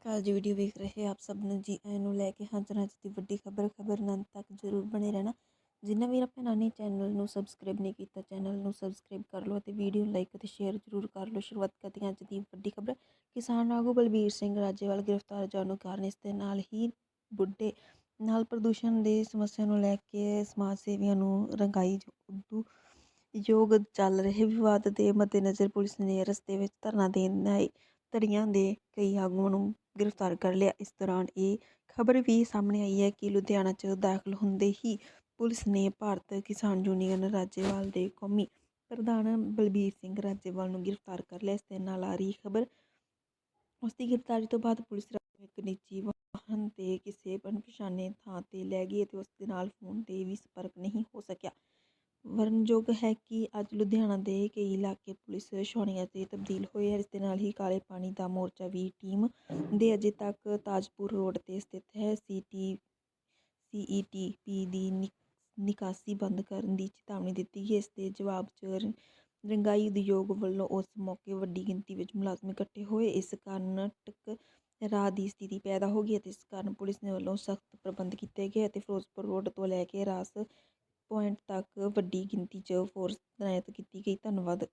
ਅਕਾਲ ਜੀ ਵੀਡੀਓ ਵੇਖ ਰਹੇ ਆਪ ਸਭ ਨੂੰ ਜੀ ਆਇਆਂ ਨੂੰ ਲੈ ਕੇ ਹਾਜ਼ਰ ਹਾਂ ਅੱਜ ਦੀ ਵੱਡੀ ਖਬਰ ਖਬਰ ਨਾਲ ਤੱਕ ਜ਼ਰੂਰ ਬਣੇ ਰਹਿਣਾ। ਜਿਨ੍ਹਾਂ ਵੀ ਭੈਣਾਂ ਨੇ ਚੈਨਲ ਨੂੰ ਸਬਸਕ੍ਰਾਈਬ ਨਹੀਂ ਕੀਤਾ ਚੈਨਲ ਨੂੰ ਸਬਸਕ੍ਰਾਈਬ ਕਰ ਲਓ ਅਤੇ ਵੀਡੀਓ ਨੂੰ ਲਾਈਕ ਅਤੇ ਸ਼ੇਅਰ ਜ਼ਰੂਰ ਕਰ ਲਓ। ਸ਼ੁਰੂਆਤ ਕਰਦੇ ਹਾਂ ਅੱਜ ਦੀ ਵੱਡੀ ਖਬਰ। ਕਿਸਾਨ ਆਗੂ ਬਲਬੀਰ ਸਿੰਘ ਰਾਜੇਵਾਲ ਗ੍ਰਿਫਤਾਰ ਜਾਣੂ ਕਾਰਨ ਇਸ ਦੇ ਨਾਲ ਹੀ ਬੁੱਢੇ ਨਾਲ ਪ੍ਰਦੂਸ਼ਣ ਦੀ ਸਮੱਸਿਆ ਨੂੰ ਲੈ ਕੇ ਸਮਾਜ ਸੇਵੀਆਂ ਨੂੰ ਰੰਗਾਈ ਉਦੋਂ ਯੋਗ ਚੱਲ ਰਹੇ ਵਿਵਾਦ ਦੇ ਮੱਦੇਨਜ਼ਰ ਪੁਲਿਸ ਨੇ ਰਸਤੇ ਵਿੱਚ ਧਰਨਾ ਦੇਣ ਆਏ ਧੜੀਆਂ ਦੇ ਕਈ ਆਗੂਆਂ ਨੂੰ ਗ੍ਰਿਫਤਾਰ ਕਰ ਲਿਆ। ਇਸ ਦੌਰਾਨ ਇਹ ਖਬਰ ਵੀ ਸਾਹਮਣੇ ਆਈ ਹੈ ਕਿ ਲੁਧਿਆਣਾ 'ਚ ਦਾਖਲ ਹੁੰਦੇ ਹੀ ਪੁਲਿਸ ਨੇ ਭਾਰਤ ਕਿਸਾਨ ਯੂਨੀਅਨ ਰਾਜੇਵਾਲ ਦੇ ਕੌਮੀ ਪ੍ਰਧਾਨ ਬਲਬੀਰ ਸਿੰਘ ਰਾਜੇਵਾਲ ਨੂੰ ਗ੍ਰਿਫਤਾਰ ਕਰ ਲਿਆ। ਇਸ ਦੇ ਨਾਲ ਆ ਰਹੀ ਖਬਰ, ਉਸ ਦੀ ਗ੍ਰਿਫਤਾਰੀ ਤੋਂ ਬਾਅਦ ਪੁਲਿਸ ਇੱਕ ਨਿੱਜੀ ਵਾਹਨ ਤੇ ਕਿਸੇ ਅਣਪਛਾਣੇ ਥਾਂ ਤੇ ਲੈ ਗਈ ਅਤੇ ਉਸ ਦੇ ਨਾਲ ਫੋਨ ਤੇ ਵੀ ਸੰਪਰਕ ਨਹੀਂ ਹੋ ਸਕਿਆ। ਵਰਨਯੋਗ ਹੈ ਕਿ ਅੱਜ ਲੁਧਿਆਣਾ ਦੇ ਕਈ ਇਲਾਕੇ ਪੁਲਿਸ ਛਾਉਣੀਆਂ 'ਤੇ ਤਬਦੀਲ ਹੋਏ ਹੈ ਇਸ ਦੇ ਨਾਲ ਹੀ ਕਾਲੇ ਪਾਣੀ ਦਾ ਮੋਰਚਾ ਵੀ ਟੀਮ ਦੇ ਅਜੇ ਤੱਕ ਤਾਜਪੁਰ ਰੋਡ ਤੇ ਸਥਿਤ ਹੈ। ਸੀਟੀ ਸੀਈਟੀਪੀ ਦੀ ਨਿਕਾਸੀ ਬੰਦ ਕਰਨ ਦੀ ਚੇਤਾਵਨੀ ਦਿੱਤੀ ਗਈ। ਇਸ ਦੇ ਜਵਾਬ 'ਚ ਰੰਗਾਈ ਉਦਯੋਗ ਵੱਲੋਂ ਉਸ ਮੌਕੇ ਵੱਡੀ ਗਿਣਤੀ ਵਿੱਚ ਮੁਲਾਜ਼ਮ ਇਕੱਠੇ ਹੋਏ। ਇਸ ਕਾਰਨ ਟਕ ਰਾਹ ਦੀ ਸਥਿਤੀ ਪੈਦਾ ਹੋ ਗਈ ਅਤੇ ਇਸ ਕਾਰਨ ਪੁਲਿਸ ਨੇ ਵੱਲੋਂ ਸਖਤ ਪ੍ਰਬੰਧ ਕੀਤੇ ਗਏ ਅਤੇ ਫਿਰੋਜ਼ਪੁਰ ਰੋਡ ਤੋਂ ਲੈ ਕੇ ਰਾਸ ਪੁਆਇੰਟ ਤੱਕ ਵੱਡੀ ਗਿਣਤੀ 'ਚ ਫੋਰਸ ਤੈਨਾਤ ਕੀਤੀ ਗਈ ਧੰਨਵਾਦ।